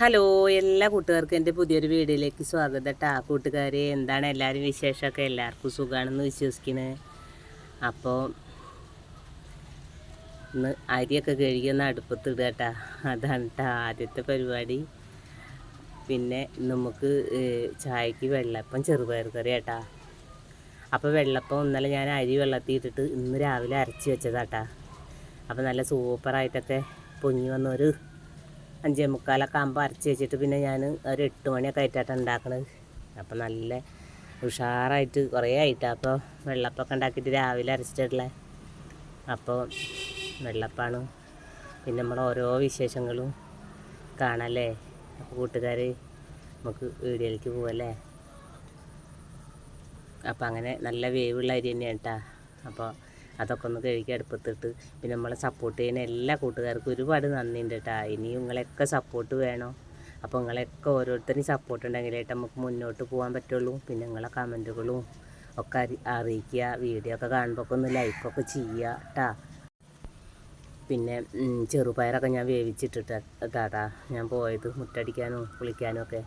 Hello എല്ലാ കൂട്ടുകാർക്കും എന്റെ പുതിയൊരു വീഡിയോയിലേക്ക് സ്വാഗതം കേട്ടോ. കൂട്ടുകാരെ എന്താണ് എല്ലാവരും വിശേഷമൊക്കെ? എല്ലാവർക്കും സുഖമാണെന്ന് വിശ്വസിക്കുന്നത് അപ്പോൾ ഇന്ന് അരിയൊക്കെ കഴുകി ഒന്ന് അടുപ്പത്ത് ഇടുക കേട്ടോ. അതാണ് കേട്ടോ ആദ്യത്തെ പരിപാടി. പിന്നെ നമുക്ക് ചായക്ക് വെള്ളപ്പം ചെറുപയർ കറി കേട്ടാ. അപ്പോൾ വെള്ളപ്പം ഇന്നലെ ഞാൻ അരി വെള്ളത്തിൽ ഇട്ടിട്ട് ഇന്ന് രാവിലെ അരച്ച് വെച്ചതാട്ടാ അപ്പോൾ നല്ല സൂപ്പറായിട്ടൊക്കെ പൊങ്ങി വന്നൊരു അഞ്ചേ മുക്കാലൊക്കെ ആകുമ്പോൾ അരച്ച് വെച്ചിട്ട് പിന്നെ ഞാൻ ഒരു എട്ട് മണിയൊക്കെ ആയിട്ടാണ് ഉണ്ടാക്കണത് അപ്പം നല്ല ഉഷാറായിട്ട് കുറേ ആയിട്ടാണ് അപ്പോൾ വെള്ളപ്പൊക്കെ ഉണ്ടാക്കിയിട്ട് രാവിലെ അരച്ചിട്ടുള്ള. അപ്പോൾ വെള്ളപ്പാണ്. പിന്നെ നമ്മൾ ഓരോ വിശേഷങ്ങളും കാണാമല്ലേ അപ്പോൾ കൂട്ടുകാർ നമുക്ക് വീഡിയോയിലേക്ക് പോവല്ലേ? അപ്പം അങ്ങനെ നല്ല വേവുള്ള അരി തന്നെയാണ് കേട്ടോ അപ്പോൾ അതൊക്കെ ഒന്ന് കഴുകി അടുപ്പത്തിട്ട് പിന്നെ നമ്മളെ സപ്പോർട്ട് ചെയ്യുന്ന എല്ലാ കൂട്ടുകാർക്കും ഒരുപാട് നന്ദിയുണ്ട് കേട്ടോ ഇനി നിങ്ങളെയൊക്കെ സപ്പോർട്ട് വേണം. അപ്പോൾ നിങ്ങളെയൊക്കെ ഓരോരുത്തരും സപ്പോർട്ട് ഉണ്ടെങ്കിലായിട്ട് നമുക്ക് മുന്നോട്ട് പോകാൻ പറ്റുള്ളൂ. പിന്നെ നിങ്ങളെ കമന്റുകളും ഒക്കെ അറി- അറിയിക്കുക. വീഡിയോ ഒക്കെ കാണുമ്പോൾ ഒക്കെ ഒന്ന് ലൈക്കൊക്കെ ചെയ്യുക കേട്ടാ പിന്നെ ചെറുപയറൊക്കെ ഞാൻ വേവിച്ചിട്ടിട്ട് കേട്ടാ ഞാൻ പോയത് മുട്ടടിക്കാനും കുളിക്കാനും ഒക്കെ.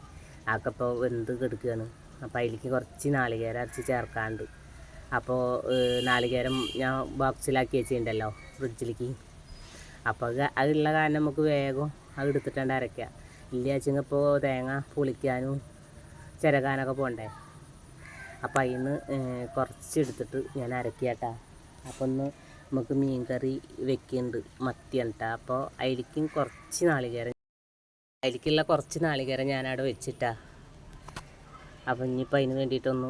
ആക്കപ്പോൾ എന്ത് കിടക്കുകയാണ് അപ്പോൾ അതിലേക്ക് കുറച്ച് നാളികേരം അരച്ച് ചേർക്കാണ്ട്. അപ്പോൾ നാളികേരം ഞാൻ ബോക്സിലാക്കി വെച്ചിട്ടുണ്ടല്ലോ ഫ്രിഡ്ജിലേക്ക് അപ്പോൾ അത് കാരണം നമുക്ക് വേഗം അത് എടുത്തിട്ടാണ്ട് അരയ്ക്കുക ഇല്ല ഇപ്പോൾ തേങ്ങ പുളിക്കാനും ചിരകാനൊക്കെ പോകണ്ടേ അപ്പം അതിൽ നിന്ന് കുറച്ച് എടുത്തിട്ട് ഞാൻ അരക്കിയാട്ടാ അപ്പോൾ ഒന്ന് നമുക്ക് മീൻ കറി വെക്കുന്നുണ്ട് മത്തിയാണ് കേട്ടോ അപ്പോൾ അതിലേക്കും കുറച്ച് നാളികേരം അതിലേക്കുള്ള കുറച്ച് നാളികേരം ഞാനവിടെ വെച്ചിട്ടാ. അപ്പം ഇനിയിപ്പോൾ അതിന് വേണ്ടിയിട്ടൊന്ന്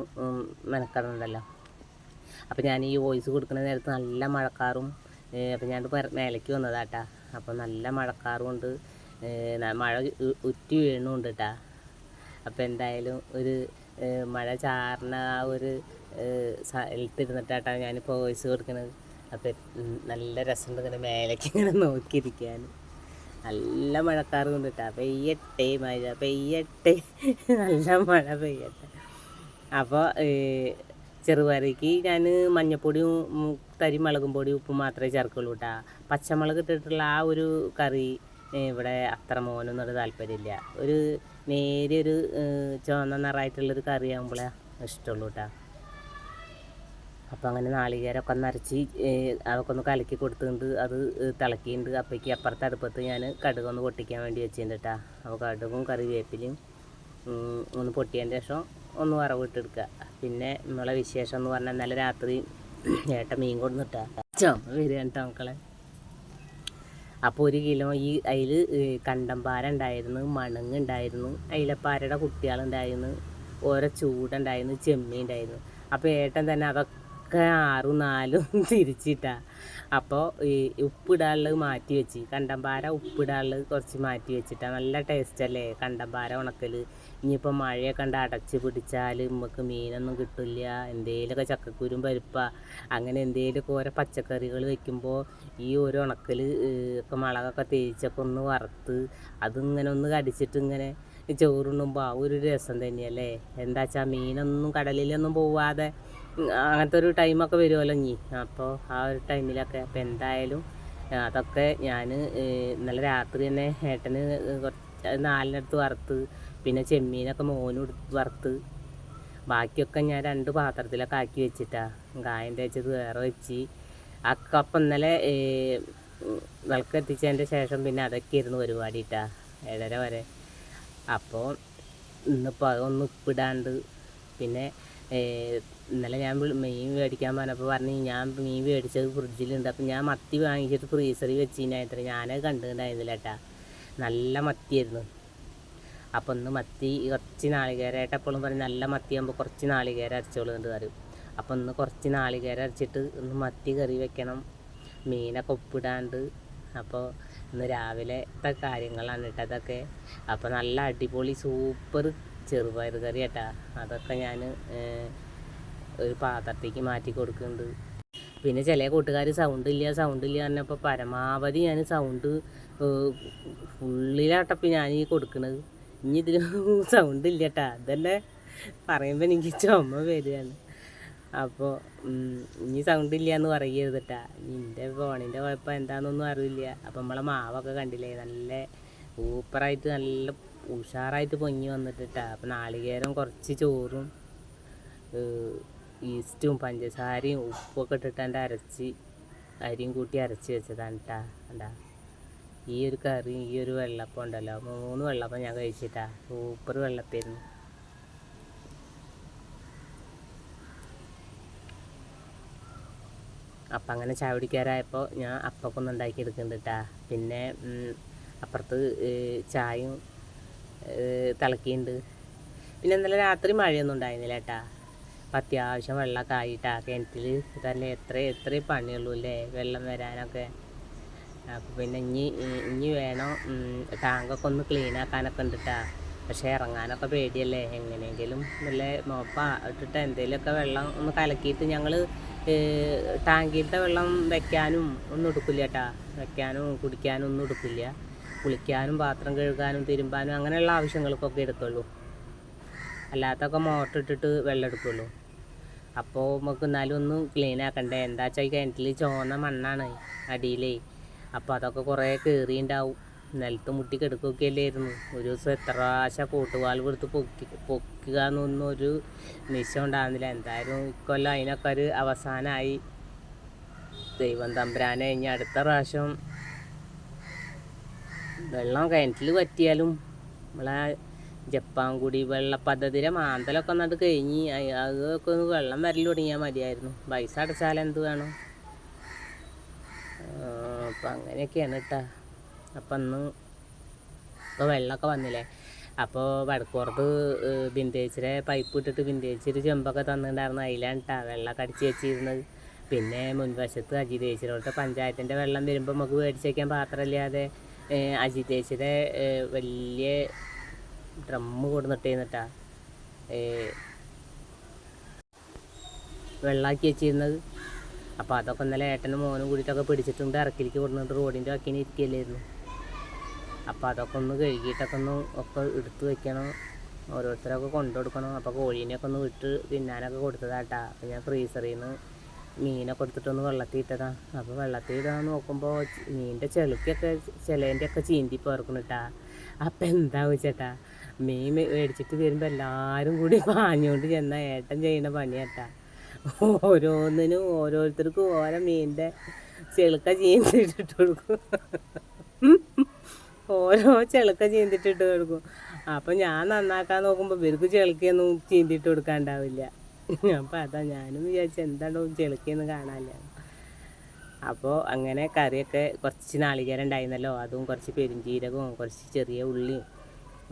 മെനക്കെടണ്ടല്ലോ. അപ്പോൾ ഞാൻ ഈ വോയിസ് കൊടുക്കുന്ന നേരത്ത് നല്ല മഴക്കാറും അപ്പോൾ ഞാൻ മേലേക്ക് വന്നതാട്ടാ. അപ്പോൾ നല്ല മഴക്കാറും ഉണ്ട്. മഴ ഉറ്റി വീണുണ്ട് കേട്ടാ അപ്പോൾ എന്തായാലും ഒരു മഴ ചാറിന ആ ഒരു സ്ഥലത്തിരുന്നിട്ടാട്ടാ ഞാനിപ്പോൾ വോയിസ് കൊടുക്കുന്നത് അപ്പോൾ നല്ല രസമുണ്ട് ഇങ്ങനെ മേലേക്ക് ഇങ്ങനെ നോക്കിയിരിക്കാൻ നല്ല മഴക്കാറ് കൊണ്ടിട്ടാ പെയ്യട്ടെ മഴ പെയ്യട്ടെ. നല്ല മഴ പെയ്യട്ടെ. അപ്പോൾ ചെറുപയറയ്ക്ക് ഞാൻ മഞ്ഞപ്പൊടിയും തരി മുളകും പൊടിയും ഉപ്പും മാത്രമേ ചേർക്കുള്ളൂ കേട്ടോ പച്ചമുളക് ഇട്ടിട്ടുള്ള ആ ഒരു കറി ഇവിടെ അത്ര മോനൊന്നും ഒരു താല്പര്യമില്ല. ഒരു നേരിയൊരു ഒരു ചുവന്ന നിറായിട്ടുള്ളൊരു കറി ആകുമ്പോഴേ ഇഷ്ടമുള്ളൂ കേട്ടോ അപ്പോൾ അങ്ങനെ നാളികേരമൊക്കെ ഒന്ന് അരച്ച് അതൊക്കെ ഒന്ന് കലക്കി കൊടുത്തുകൊണ്ട് അത് തിളക്കിയിട്ടുണ്ട്. അപ്പോഴേക്ക് അപ്പുറത്തെ അടുപ്പത്ത് ഞാൻ കടുകൊന്ന് പൊട്ടിക്കാൻ വേണ്ടി വെച്ചിട്ടുണ്ട് കേട്ടോ അപ്പോൾ കടുകും കറിവേപ്പിലയും ഒന്ന് പൊട്ടിയതിന്റെ ശേഷം ഒന്ന് വറവിട്ടെടുക്കുക. പിന്നെ നമ്മളെ വിശേഷം എന്ന് പറഞ്ഞാൽ ഇന്നലെ രാത്രി ഏട്ട മീൻ കൊടുന്നിട്ടാ വരിക കേട്ടോ മക്കളെ. അപ്പോൾ ഒരു കിലോ ഈ അതിൽ കണ്ടമ്പാര ഉണ്ടായിരുന്നു മണങ്ങ് ഉണ്ടായിരുന്നു അയിലപ്പാരയുടെ കുട്ടികളുണ്ടായിരുന്നു ഓരോ ചൂടുണ്ടായിരുന്നു ചെമ്മീൻ ഉണ്ടായിരുന്നു. അപ്പോൾ ഏട്ടൻ തന്നെ അതൊക്കെ ആറും നാലും തിരിച്ചിട്ടാ. അപ്പോൾ ഈ ഉപ്പിടാനുള്ളത് മാറ്റി വെച്ച്. കണ്ടമ്പാര ഉപ്പിടാനുള്ളത് കുറച്ച് മാറ്റി വെച്ചിട്ടാ. നല്ല ടേസ്റ്റ് അല്ലേ കണ്ടമ്പാര ഉണക്കൽ ഇനിയിപ്പോൾ മഴയൊക്കെ ഉണ്ട് അടച്ച് പിടിച്ചാൽ നമുക്ക് മീനൊന്നും കിട്ടില്ല. എന്തേലൊക്കെ ചക്കക്കുരും പരിപ്പ. അങ്ങനെ എന്തേലൊക്കെ ഓരോ പച്ചക്കറികൾ വെക്കുമ്പോൾ ഈ ഒരു ഉണക്കൽ ഒക്കെ മുളകൊക്കെ തേച്ചൊക്കെ ഒന്ന് വറുത്ത് അതിങ്ങനെ ഒന്ന് കടിച്ചിട്ട് ഇങ്ങനെ ചോറുണ്ണുമ്പോൾ ആ ഒരു രസം തന്നെയല്ലേ? എന്താ വെച്ചാൽ മീനൊന്നും കടലിലൊന്നും പോവാതെ അങ്ങനത്തെ ഒരു ടൈമൊക്കെ വരുമല്ലോ ഇനി. അപ്പോൾ ആ ഒരു ടൈമിലൊക്കെ അപ്പോൾ എന്തായാലും അതൊക്കെ ഞാൻ ഇന്നലെ രാത്രി തന്നെ ഏട്ടന് കുറച്ച് നാലിനടുത്ത് വറുത്ത് പിന്നെ ചെമ്മീനൊക്കെ മോനും വറുത്ത് ബാക്കിയൊക്കെ ഞാൻ രണ്ട് പാത്രത്തിലൊക്കെ ആക്കി വെച്ചിട്ടാണ് കായം തേച്ചത് വേറെ വെച്ച്. ആ അപ്പം ഇന്നലെ വിളക്ക് എത്തിച്ചതിന്റെ ശേഷം പിന്നെ അതൊക്കെ ഇരുന്ന് പരിപാടി ഏഴര വരെ. അപ്പോൾ ഇന്നിപ്പോൾ അതൊന്നും ഉപ്പിടാണ്ട് പിന്നെ ഇന്നലെ ഞാൻ മീൻ മേടിക്കാൻ പറഞ്ഞപ്പോൾ പറഞ്ഞ് ഞാൻ മീൻ മേടിച്ചത് ഫ്രിഡ്ജിലുണ്ട്. അപ്പം ഞാൻ മത്തി വാങ്ങിച്ചിട്ട് ഫ്രീസറിൽ വെച്ചിട്ടുണ്ടായിരുന്നു ഞാനത് കണ്ടിട്ടുണ്ടായിരുന്നില്ല നല്ല മത്തിയായിരുന്നു. അപ്പോൾ ഒന്ന് മത്തി കുറച്ച് നാളികേരമായിട്ട് എപ്പോഴും പറയും നല്ല മത്തിയാകുമ്പോൾ കുറച്ച് നാളികേരം അരച്ചോളുന്നുണ്ട് തരും അപ്പോൾ ഒന്ന് കുറച്ച് നാളികേരം അരച്ചിട്ട് ഒന്ന് മത്തി കറി വെക്കണം. മീനൊക്കെ ഉപ്പിടാണ്ട്. അപ്പോൾ ഇന്ന് രാവിലത്തെ കാര്യങ്ങളാണ് കേട്ടോ അതൊക്കെ അപ്പോൾ നല്ല അടിപൊളി സൂപ്പർ ചെറുപയർ കറി കേട്ടാ അതൊക്കെ ഞാൻ ഒരു പാത്രത്തേക്ക് മാറ്റി കൊടുക്കുന്നുണ്ട്. പിന്നെ ചില കൂട്ടുകാർ സൗണ്ട് ഇല്ല സൗണ്ട് ഇല്ല പറഞ്ഞപ്പോൾ പരമാവധി ഞാൻ സൗണ്ട് ഫുള്ളിലാട്ടപ്പോൾ ഞാൻ ഈ കൊടുക്കുന്നത് ഇനി ഇതിന് സൗണ്ട് ഇല്ല കേട്ടാ അതന്നെ പറയുമ്പോൾ എനിക്ക് ചുമ വരികയാണ് അപ്പോൾ ഇനി സൗണ്ട് ഇല്ല എന്ന് പറയരുത് കേട്ടാ നിന്റെ ഫോണിന്റെ കുഴപ്പം എന്താണെന്നൊന്നും അറിയില്ല. അപ്പം നമ്മളെ മാവൊക്കെ കണ്ടില്ലേ? നല്ല സൂപ്പറായിട്ട് നല്ല ഉഷാറായിട്ട് പൊങ്ങി വന്നിട്ടിട്ടാ. അപ്പം നാളികേരം കുറച്ച് ചോറും ഈസ്റ്റും പഞ്ചസാരയും ഉപ്പൊക്കെ ഇട്ടിട്ട് എന്റെ അരച്ച് അരിയും കൂട്ടി അരച്ച് വെച്ചതാണ് കേട്ടാ എന്താ ഈ ഒരു കറി ഈ ഒരു വെള്ളപ്പം ഉണ്ടല്ലോ. മൂന്ന് വെള്ളപ്പം ഞാൻ കഴിച്ചിട്ടാ. സൂപ്പർ വെള്ളപ്പായിരുന്നു അപ്പം അങ്ങനെ ചായ ഞാൻ അപ്പക്കൊന്നും ഉണ്ടാക്കി എടുക്കുന്നുണ്ട് കേട്ടാ പിന്നെ അപ്പുറത്ത് ചായയും തിളക്കിയിട്ടുണ്ട് പിന്നെ ഇന്നലെ രാത്രി മഴയൊന്നും ഉണ്ടായിരുന്നില്ല കേട്ടാ അപ്പം അത്യാവശ്യം വെള്ളമൊക്കെ ആയിട്ടാ. കിണറ്റിൽ തന്നെ എത്ര എത്ര പണിയുള്ളൂ അല്ലേ വെള്ളം വരാനൊക്കെ. അപ്പോൾ പിന്നെ ഇനി ഇനി വേണം ടാങ്കൊക്കെ ഒന്ന് ക്ലീൻ ആക്കാനൊക്കെ ഉണ്ടിട്ടാ പക്ഷേ ഇറങ്ങാനൊക്കെ പേടിയല്ലേ? എങ്ങനെയെങ്കിലും നല്ല മോപ്പ ഇട്ടിട്ട് എന്തെങ്കിലുമൊക്കെ വെള്ളം ഒന്ന് കലക്കിയിട്ട് ഞങ്ങൾ ടാങ്കിലത്തെ വെള്ളം വെക്കാനും ഒന്നും എടുക്കില്ല കേട്ടാ വെക്കാനും കുടിക്കാനും ഒന്നും എടുക്കില്ല. കുളിക്കാനും പാത്രം കഴുകാനും തിരുമ്പാനും അങ്ങനെയുള്ള ആവശ്യങ്ങൾക്കൊക്കെ എടുക്കുള്ളൂ അല്ലാത്തൊക്കെ മോട്ടർ ഇട്ടിട്ട് വെള്ളം എടുക്കുള്ളൂ. അപ്പോൾ നമുക്ക് എന്നാലും ഒന്ന് ക്ലീൻ ആക്കണ്ടേ? എന്താ വെച്ചാൽ കിണറ്റിൽ ചോന്ന മണ്ണാണ് അടിയിലേ. അപ്പോൾ അതൊക്കെ കുറേ കയറിയുണ്ടാവും നിലത്ത് മുട്ടി കിടക്കുകയൊക്കെ അല്ലായിരുന്നു ഒരു ദിവസം എത്ര പ്രാവശ്യം കൂട്ടുപാൽ കൊടുത്ത് പൊക്കി പൊക്കുക എന്നൊന്നും ഒരു നിശ്ചയം ഉണ്ടാകുന്നില്ല എന്തായാലും ഇക്കൊല്ലം അതിനൊക്കെ ഒരു അവസാനമായി ദൈവം തമ്പുരാനെ ഇനി അടുത്ത പ്രാവശ്യം വെള്ളം കിണറ്റിൽ പറ്റിയാലും നമ്മളെ ജപ്പാൻ കുടി വെള്ള പദ്ധതിയുടെ മാന്തലൊക്കെ ഒന്നിട്ട് കഴിഞ്ഞ് അതൊക്കെ ഒന്ന് വെള്ളം വരൽ തുടങ്ങിയാൽ മതിയായിരുന്നു. പൈസ അടച്ചാൽ എന്ത് വേണം? അപ്പം അങ്ങനെയൊക്കെയാണ് കേട്ടാ അപ്പം അന്ന് ഇപ്പോൾ വെള്ളമൊക്കെ വന്നില്ലേ? അപ്പോൾ വടക്കോർത്ത് ബിന്ദേച്ചിരെ പൈപ്പ് ഇട്ടിട്ട് ബിന്ദേച്ചിരി ചെമ്പൊക്കെ തന്നിട്ടുണ്ടായിരുന്നു. അതിലാണ് കേട്ടാ വെള്ളമൊക്കെ അടിച്ച് വെച്ചിരുന്നത്. പിന്നെ മുൻവശത്ത് അജിതേച്ചിലോട്ട് പഞ്ചായത്തിന്റെ വെള്ളം വരുമ്പോൾ നമുക്ക് മേടിച്ച് വയ്ക്കാൻ പാത്രമില്ലാതെ അജിതേച്ചിയുടെ വലിയ ഡ്രമ്മ് കൊടുന്നിട്ടേന്നിട്ടാ വെള്ളാക്കി വെച്ചിരുന്നത്. അപ്പോൾ അതൊക്കെ ഇന്നലെ ഏട്ടനും മോനും കൂടിയിട്ടൊക്കെ പിടിച്ചിട്ടുണ്ട് ഇറക്കിലേക്ക് കൊടുത്തിട്ട് റോഡിന്റെ വക്കിന് ഇരിക്കുകയല്ലായിരുന്നു. അപ്പോൾ അതൊക്കെ ഒന്ന് കഴുകിയിട്ടൊക്കെ ഒന്ന് ഒക്കെ എടുത്ത് വെക്കണം. ഓരോരുത്തരൊക്കെ കൊണ്ടു കൊടുക്കണം അപ്പോൾ കോഴീനെയൊക്കെ ഒന്ന് വിട്ട് തിന്നാനൊക്കെ കൊടുത്തതാട്ടാ. അപ്പോൾ ഞാൻ ഫ്രീസറിൽ നിന്ന് മീനൊക്കെ എടുത്തിട്ടൊന്ന് വെള്ളത്തിൽ ഇട്ടതാ അപ്പോൾ വെള്ളത്തിൽ ഇടാൻ നോക്കുമ്പോൾ മീനിന്റെ ചെളുക്കൊക്കെ ചിലേന്റെ ഒക്കെ ചീന്തി പോർക്കണിട്ടാ അപ്പം എന്താ ചേട്ടാ മീൻ മേടിച്ചിട്ട് വരുമ്പോൾ എല്ലാവരും കൂടി പാഞ്ഞുകൊണ്ട് ചെന്ന ഏട്ടൻ ചെയ്യുന്ന പണിയാട്ടാ. ഓരോന്നിനും ഓരോരുത്തർക്കും ഓരോ മീനിന്റെ ചെളുക്ക ചീന്തിട്ടിട്ട് കൊടുക്കും. ഓരോ ചെളുക്ക ചീന്തിട്ടിട്ട് കൊടുക്കും. അപ്പം ഞാൻ നന്നാക്കാൻ നോക്കുമ്പോൾ ഇവർക്ക് ചെളുക്കൊന്നും ചീന്തിട്ട് കൊടുക്കാണ്ടാവില്ല. അപ്പം അതാ ഞാനും വിചാരിച്ചു എന്താണോ ചെളുക്കിയെന്ന് കാണാനില്ല അപ്പോൾ അങ്ങനെ കറിയൊക്കെ കുറച്ച് നാളികേരം ഉണ്ടായിരുന്നല്ലോ അതും കുറച്ച് പെരുംജീരകവും കുറച്ച് ചെറിയ ഉള്ളിയും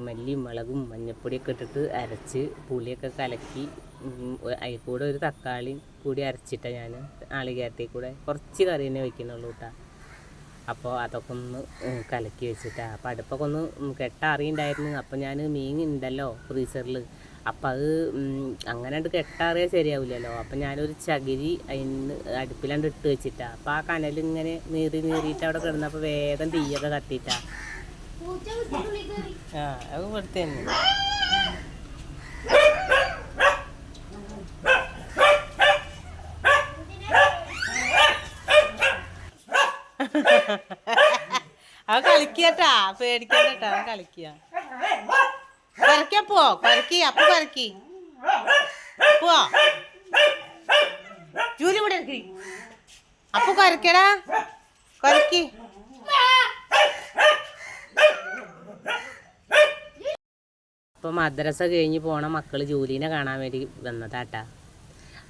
മല്ലിയും മുളകും മഞ്ഞപ്പൊടിയൊക്കെ ഇട്ടിട്ട് അരച്ച് പുളിയൊക്കെ കലക്കി അതിൽ കൂടെ ഒരു തക്കാളി കൂടി അരച്ചിട്ട ഞാൻ നാളികേരത്തിൽ കൂടെ കുറച്ച് കറി തന്നെ വയ്ക്കുന്നുള്ളൂ കേട്ടാ അപ്പോൾ അതൊക്കെ ഒന്ന് കലക്കി വെച്ചിട്ടാ. അപ്പോൾ അടുപ്പൊക്കെ ഒന്ന് ഉം, കെട്ടറിയുണ്ടായിരുന്നു. അപ്പോൾ ഞാൻ മീൻ ഉണ്ടല്ലോ ഫ്രീസറിൽ അപ്പം അത് അങ്ങനെ അത് കെട്ടാറേ ശരിയാവില്ലല്ലോ അപ്പം ഞാനൊരു ചകിരി അതിന് അടുപ്പിലാണ്ട് ഇട്ട് വെച്ചിട്ടാ. അപ്പം ആ കനൽ ഇങ്ങനെ നീറി നീറിയിട്ട് അവിടെ കിടന്നപ്പോൾ വേഗം തീയൊക്കെ കത്തിയിട്ടാ. ആ അത് ഇവിടുത്തെ തന്നെ. അവ കളിക്കട്ടാ പേടിക്കട്ടാ അവൻ കളിക്കുക പോ. കരക്കി അപ്പൊ കരക്കി പോ. ജൂലി ഇവിടെ ഇറക്കി അപ്പൊ കരക്കടാ കരക്കി അപ്പോൾ മദ്രസ കഴിഞ്ഞ് പോണ മക്കൾ ജൂലീനെ കാണാൻ വേണ്ടി വന്നതാട്ടാ.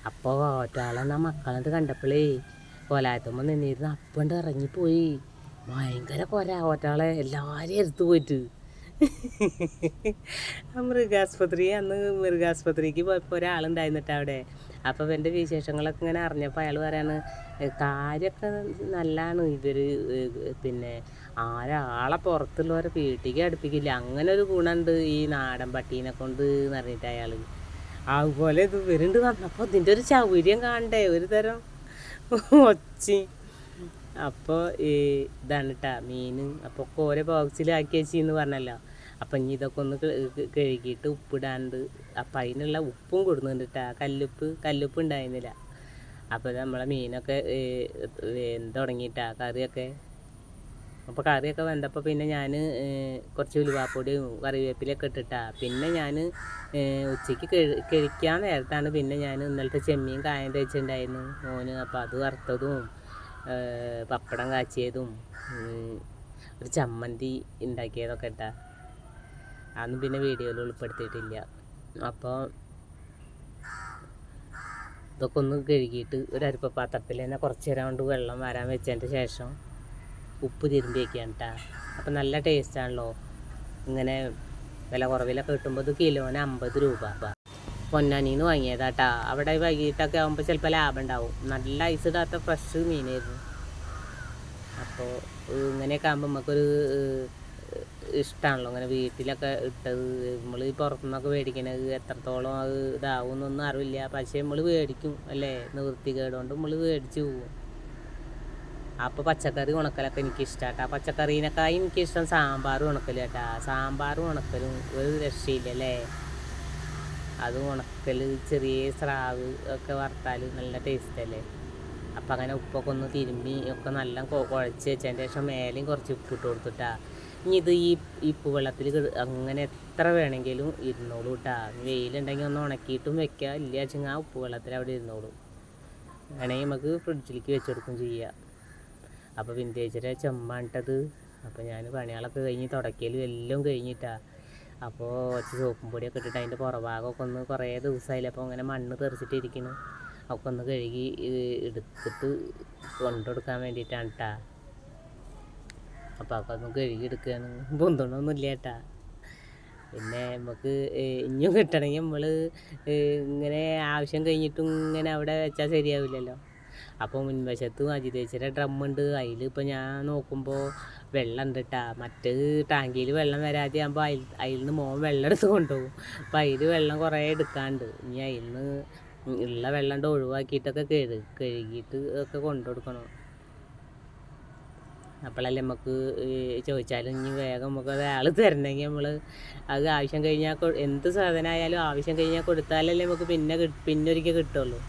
അപ്പോൾ ഒറ്റാളെന്നാ മക്കളത് കണ്ടപ്പോഴേ കൊലായത്തുമ്പോൾ നിന്നിരുന്ന് അപ്പണ്ട് ഇറങ്ങിപ്പോയി. ഭയങ്കര കൊര ഒറ്റാളെ എല്ലാവരെയും എടുത്തു പോയിട്ട്. മൃഗാസ്പത്രി അന്ന് മൃഗാസ്പത്രിക്ക് പോയപ്പോൾ ഒരാളുണ്ടായിരുന്നിട്ട് അവിടെ. അപ്പോൾ എന്റെ വിശേഷങ്ങളൊക്കെ ഇങ്ങനെ അറിഞ്ഞപ്പോൾ അയാൾ പറയാണ് "ഏ, കാര്യമൊക്കെ നല്ലതാണ് ഇവർ പിന്നെ ആരാളെ പുറത്തുള്ളവരെ വീട്ടിലേക്ക് അടുപ്പിക്കില്ല. അങ്ങനെ ഒരു ഗുണമുണ്ട് ഈ നാടൻ പട്ടീനെ കൊണ്ട് എന്ന് പറഞ്ഞിട്ട് അയാൾ അതുപോലെ ഇത് വരുന്നുണ്ട് വന്നപ്പോൾ ഇതിന്റെ ഒരു ചൗര്യം കാണണ്ടേ ഒരു തരം ഒച്ചി. അപ്പോൾ ഈ ഇതാണ് കേട്ടാ മീൻ. അപ്പോൾ ഓരോ ബോക്സിലാക്കി ചീന്ന് പറഞ്ഞല്ലോ. അപ്പം ഇനി ഇതൊക്കെ ഒന്ന് കഴുകിയിട്ട് ഉപ്പിടാണ്ട് അപ്പം അതിനുള്ള ഉപ്പും കൊടുക്കുന്നുണ്ട് ആ കല്ലുപ്പ് കല്ലുപ്പ് ഉണ്ടായിരുന്നില്ല. അപ്പോൾ നമ്മളെ മീനൊക്കെ വെന്ത് തുടങ്ങിയിട്ടാ കറിയൊക്കെ. അപ്പോൾ കറിയൊക്കെ വെന്തപ്പോൾ പിന്നെ ഞാൻ കുറച്ച് ഉലുവാപ്പൊടിയും കറിവേപ്പിലൊക്കെ ഇട്ടിട്ടാ. പിന്നെ ഞാൻ ഉച്ചയ്ക്ക് കഴി കഴിക്കാൻ നേരത്താണ് പിന്നെ ഞാൻ ഇന്നലത്തെ ചെമ്മീൻ കായം തേച്ചിട്ടുണ്ടായിരുന്നു മോന്. അപ്പോൾ അത് വറുത്തതും പപ്പടം കാച്ചിയതും ഒരു ചമ്മന്തി ഉണ്ടാക്കിയതൊക്കെ ഇട്ടാ. അതൊന്നും പിന്നെ വീഡിയോയിൽ ഉൾപ്പെടുത്തിയിട്ടില്ല. അപ്പോൾ ഇതൊക്കെ ഒന്ന് കഴുകിയിട്ട് ഒരു അരിപ്പ പാത്രത്തിൽ തന്നെ കുറച്ച് നേരം കൊണ്ട് വെള്ളം വരാൻ വെച്ചതിന്റെ ശേഷം ഉപ്പ് തിരുമ്പി വയ്ക്കുകയാണ് കേട്ടോ അപ്പം നല്ല ടേസ്റ്റാണല്ലോ ഇങ്ങനെ വില കുറവിലൊക്കെ കിട്ടുമ്പോൾ ഇത് കിലോന് അമ്പത് രൂപ. പൊന്നാനിന്ന് വാങ്ങിയതാട്ടാ അവിടെ വൈകിട്ടൊക്കെ ആകുമ്പോൾ ചിലപ്പോൾ ലാഭം ഉണ്ടാവും. നല്ല ഐസ് ഇടാത്ത ഫ്രഷ് മീനായിരുന്നു. അപ്പോൾ ഇങ്ങനെയൊക്കെ ആകുമ്പോൾ നമുക്കൊരു ഇഷ്ടമാണല്ലോ അങ്ങനെ വീട്ടിലൊക്കെ ഇട്ടത്. നമ്മൾ ഈ പുറത്തുനിന്നൊക്കെ മേടിക്കണത് എത്രത്തോളം അത് ഇതാവും എന്നൊന്നും അറിവില്ല. പക്ഷേ നമ്മൾ മേടിക്കും അല്ലേ? നിവൃത്തി കേടുകൊണ്ട് നമ്മൾ മേടിച്ച് പോവും. അപ്പോൾ പച്ചക്കറി ഉണക്കലൊക്കെ എനിക്ക് ഇഷ്ടമാട്ടാ പച്ചക്കറീനേക്കായി എനിക്കിഷ്ടം സാമ്പാർ ഉണക്കൽ കേട്ടാ സാമ്പാർ ഉണക്കലും ഒരു രക്ഷയില്ല അല്ലേ? അത് ഉണക്കൽ ചെറിയ സ്രാവ് ഒക്കെ വറുത്താൽ നല്ല ടേസ്റ്റ് അല്ലേ? അപ്പം അങ്ങനെ ഉപ്പൊക്കെ ഒന്ന് തിരുമ്പി ഒക്കെ നല്ല കുഴച്ച് വെച്ചതിന്റെ ശേഷം മേലെയും കുറച്ച് ഉപ്പിട്ട് കൊടുത്തിട്ടാ. ഇനി ഇത് ഈ ഉപ്പ് വെള്ളത്തിൽ അങ്ങനെ എത്ര വേണമെങ്കിലും ഇരുന്നോളൂ കേട്ടാ വെയിലുണ്ടെങ്കിൽ ഒന്ന് ഉണക്കിയിട്ടും വെക്കുക ഇല്ല വെച്ചെങ്കിൽ ആ ഉപ്പ് വെള്ളത്തിൽ അവിടെ ഇരുന്നോളൂ. വേണമെങ്കിൽ നമുക്ക് ഫ്രിഡ്ജിലേക്ക് വെച്ചെടുക്കും ചെയ്യാം. അപ്പോൾ വിന്റേജിലെ ചെമ്മാണിട്ടത് അപ്പോൾ ഞാൻ പണികളൊക്കെ കഴിഞ്ഞ് തുടക്കലും എല്ലാം കഴിഞ്ഞിട്ടാ. അപ്പോൾ കുറച്ച് സോപ്പും പൊടിയൊക്കെ ഇട്ടിട്ട് അതിന്റെ പുറഭാഗമൊക്കെ ഒന്ന് കുറേ ദിവസമായില്ല. അപ്പോൾ അങ്ങനെ മണ്ണ് തെറിച്ചിട്ടിരിക്കുന്നു. ഒക്കെ ഒന്ന് കഴുകി എടുത്തിട്ട് കൊണ്ടുകൊടുക്കാൻ വേണ്ടിയിട്ടാണ് കേട്ടാ അപ്പോൾ അപ്പം നമുക്ക് കഴുകി എടുക്കുകയാണ് പൊന്തണമൊന്നുമില്ല കേട്ടാ പിന്നെ നമുക്ക് ഇനിയും കിട്ടണമെങ്കിൽ നമ്മൾ ഇങ്ങനെ ആവശ്യം കഴിഞ്ഞിട്ടും ഇങ്ങനെ അവിടെ വെച്ചാൽ ശരിയാവില്ലല്ലോ. അപ്പോൾ മുൻവശത്ത് അജിതേച്ചിയുടെ ഉണ്ട്. അതിൽ ഇപ്പോൾ ഞാൻ നോക്കുമ്പോൾ വെള്ളം ഉണ്ട് കേട്ടാ മറ്റ് ടാങ്കിയിൽ വെള്ളം വരാതെ ആകുമ്പോൾ അതിൽ അതിൽ നിന്ന് മോൻ വെള്ളം എടുത്ത് കൊണ്ടുപോകും. അപ്പം അതിൽ വെള്ളം കുറേ എടുക്കാണ്ട്. ഇനി അതിൽ നിന്ന് ഉള്ള വെള്ളം ഒഴിവാക്കിയിട്ടൊക്കെ കഴുകി കഴുകിയിട്ട് ഒക്കെ കൊണ്ടുകൊടുക്കണം അപ്പോഴല്ലേ നമുക്ക് ചോദിച്ചാലും ഇനി വേഗം നമുക്ക് അയാൾ തരണമെങ്കിൽ നമ്മൾ അത് ആവശ്യം കഴിഞ്ഞാൽ എന്ത് സാധനമായാലും ആവശ്യം കഴിഞ്ഞാൽ കൊടുത്താലല്ലേ നമുക്ക് പിന്നെ പിന്നെ ഒരിക്കൽ കിട്ടുള്ളൂ.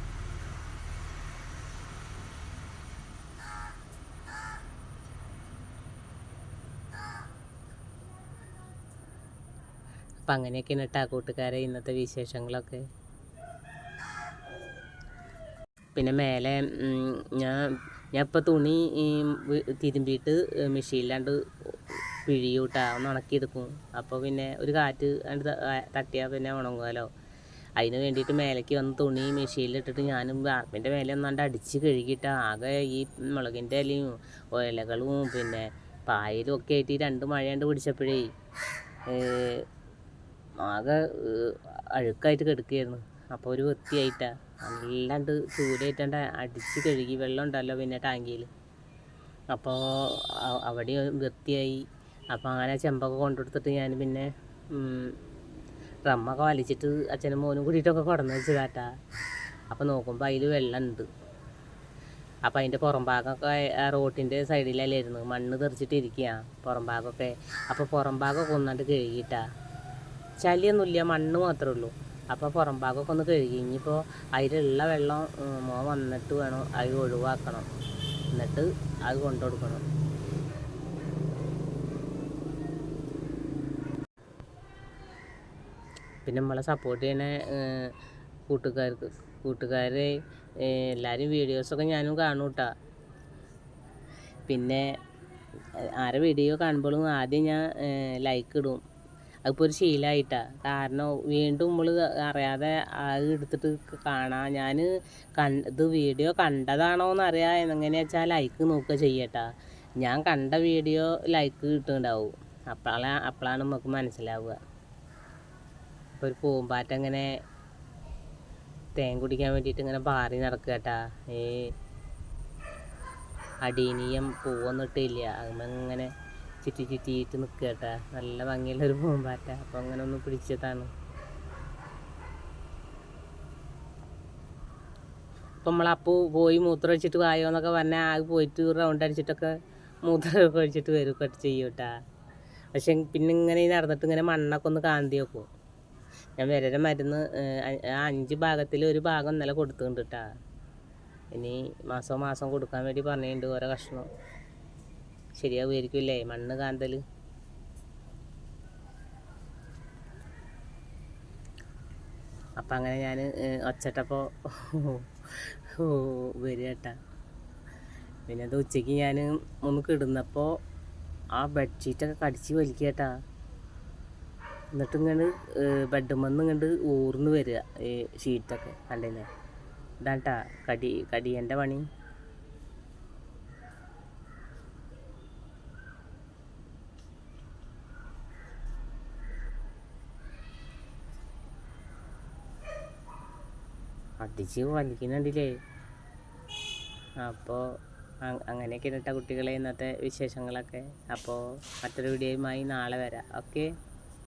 അപ്പം അങ്ങനെയൊക്കെയാണ് കേട്ടോ കൂട്ടുകാരെ ഇന്നത്തെ വിശേഷങ്ങളൊക്കെ. പിന്നെ മേലെ ഞാൻ ഞാൻ ഇപ്പോൾ തുണി തിരുമ്പിയിട്ട് മെഷീനിലാണ്ട് പിഴിയൂട്ടാ ഒന്ന് ഉണക്കിയെടുക്കും അപ്പോൾ പിന്നെ ഒരു കാറ്റ് ആ- തട്ടിയാൽ പിന്നെ ഉണങ്ങുമല്ലോ അതിന് വേണ്ടിയിട്ട് മേലേക്ക് വന്ന് തുണി മെഷീനിലിട്ടിട്ട് ഞാനും വാർപ്പിന്റെ മേലെ ഒന്നാണ്ട് അടിച്ച് കഴുകിയിട്ട് ആകെ ഈ മുളകിന്റെ ഇലയും ഇലകളും പിന്നെ പായലും ഒക്കെ ആയിട്ട് ഈ രണ്ട് മഴയാണ്ട് പിടിച്ചപ്പോഴേ ആകെ അഴുക്കായിട്ട് കിടക്കുകയായിരുന്നു അപ്പോൾ ഒരു വൃത്തിയായിട്ടാ. നല്ലാണ്ട് ചൂടായിട്ടാണ്ട് അടിച്ച് കഴുകി വെള്ളം ഉണ്ടല്ലോ പിന്നെ ടാങ്കിയിൽ അപ്പോൾ അവിടെ വൃത്തിയായി. അപ്പോൾ അങ്ങനെ ചെമ്പൊക്കെ കൊണ്ടുകൊടുത്തിട്ട് ഞാൻ പിന്നെ ഡ്രമ്മൊക്കെ വലിച്ചിട്ട് അച്ഛനും മോനും കൂടിയിട്ടൊക്കെ വെച്ച് വെച്ചതാട്ടാ അപ്പോൾ നോക്കുമ്പോൾ അതിൽ വെള്ളമുണ്ട് അപ്പം അതിന്റെ പുറം ഭാഗമൊക്കെ റോട്ടിന്റെ റോട്ടിന്റെ സൈഡിലല്ലായിരുന്നു. മണ്ണ് തെറിച്ചിട്ട് ഇരിക്കുക പുറം ഭാഗമൊക്കെ അപ്പോൾ പുറം ഭാഗമൊക്കെ ഒന്നാണ്ട് കഴുകിയിട്ടാ. ചളിയൊന്നുമില്ല മണ്ണ് മാത്രമേ ഉള്ളൂ. അപ്പോൾ പുറം ഭാഗമൊക്കെ ഒന്ന് കഴുകി. ഇനിയിപ്പോൾ അതിലുള്ള വെള്ളം മോ വന്നിട്ട് വേണം അത് ഒഴിവാക്കണം. എന്നിട്ട് അത് കൊണ്ടു കൊടുക്കണം. പിന്നെ നമ്മളെ സപ്പോർട്ട് ചെയ്യുന്ന കൂട്ടുകാർക്ക് കൂട്ടുകാരെ എല്ലാവരും വീഡിയോസൊക്കെ ഞാനും കാണും കേട്ടോ പിന്നെ ആരെ വീഡിയോ കാണുമ്പോഴും ആദ്യം ഞാൻ ലൈക്ക് ഇടും. അതിപ്പോൾ ഒരു ശീലമായിട്ടാണ് കാരണം വീണ്ടും നമ്മൾ അറിയാതെ അത് എടുത്തിട്ട് കാണാം. ഞാൻ കൺ ഇത് വീഡിയോ കണ്ടതാണോ എന്ന് അറിയാം എങ്ങനെയാ വെച്ചാൽ ലൈക്ക് നോക്കുക ചെയ്യട്ടാ. ഞാൻ കണ്ട വീഡിയോ ലൈക്ക് കിട്ടുന്നുണ്ടാവും. അപ്പോഴാണ് അപ്പോഴാണ് നമുക്ക് മനസ്സിലാവുക. ഇപ്പോൾ ഒരു പൂമ്പാറ്റ ഇങ്ങനെ തേൻ കുടിക്കാൻ വേണ്ടിയിട്ട് ഇങ്ങനെ പാറി നടക്കുക കേട്ടാ ഈ അടീനിയം പൂവൊന്നും ഇട്ടില്ല. അങ്ങനെ ചുറ്റി ചുറ്റിയിട്ട് നിൽക്കുക കേട്ടാ. നല്ല ഭംഗിയുള്ളൊരു പൂമ്പാറ്റ. അപ്പോൾ അങ്ങനെ ഒന്ന് പിടിച്ചതാണ്. അപ്പം നമ്മളപ്പൂ പോയി മൂത്രം ഒഴിച്ചിട്ട് വായോ എന്നൊക്കെ പറഞ്ഞാൽ ആകെ പോയിട്ട് റൗണ്ട് അടിച്ചിട്ടൊക്കെ മൂത്രമൊക്കെ ഒഴിച്ചിട്ട് വരും കട്ട് ചെയ്യും കേട്ടാ. പക്ഷെ പിന്നെ ഇങ്ങനെ നടന്നിട്ട് ഇങ്ങനെ മണ്ണൊക്കെ ഒന്ന് കാന്തി വെക്കും. ഞാൻ വരരെ മരുന്ന് ആ അഞ്ച് ഭാഗത്തിൽ ഒരു ഭാഗം ഇന്നലെ കൊടുത്തിട്ടുണ്ട് കേട്ടാ. ഇനി മാസം മാസം കൊടുക്കാൻ വേണ്ടി പറഞ്ഞിട്ടുണ്ട് ഓരോ കഷ്ണം. ശരിയാവുമായിരിക്കുമല്ലേ? മണ്ണ് കാന്തൽ അപ്പം അങ്ങനെ ഞാൻ ഒച്ചട്ടപ്പോൾ വരിക കേട്ടാ. പിന്നെ അത് ഉച്ചയ്ക്ക് ഞാൻ ഒന്ന് കിടന്നപ്പോൾ ആ ബെഡ്ഷീറ്റൊക്കെ കടിച്ച് വലിക്കട്ടാ എന്നിട്ട് ബെഡ് ബെഡുമെന്ന് ഇങ്ങോട്ട് ഊർന്ന് വരിക ഈ ഷീറ്റൊക്കെ കണ്ടില്ലേ? ഇതാട്ടാ കടി കടിയന്റെ പണി. അടിച്ച് വലിക്കുന്നുണ്ടില്ലേ. അപ്പോൾ അങ്ങനെയൊക്കെയാണ് കേട്ടോ കുട്ടികളെ ഇന്നത്തെ വിശേഷങ്ങളൊക്കെ. അപ്പോൾ മറ്റൊരു വീഡിയോയുമായി നാളെ വരാം. ഓക്കെ?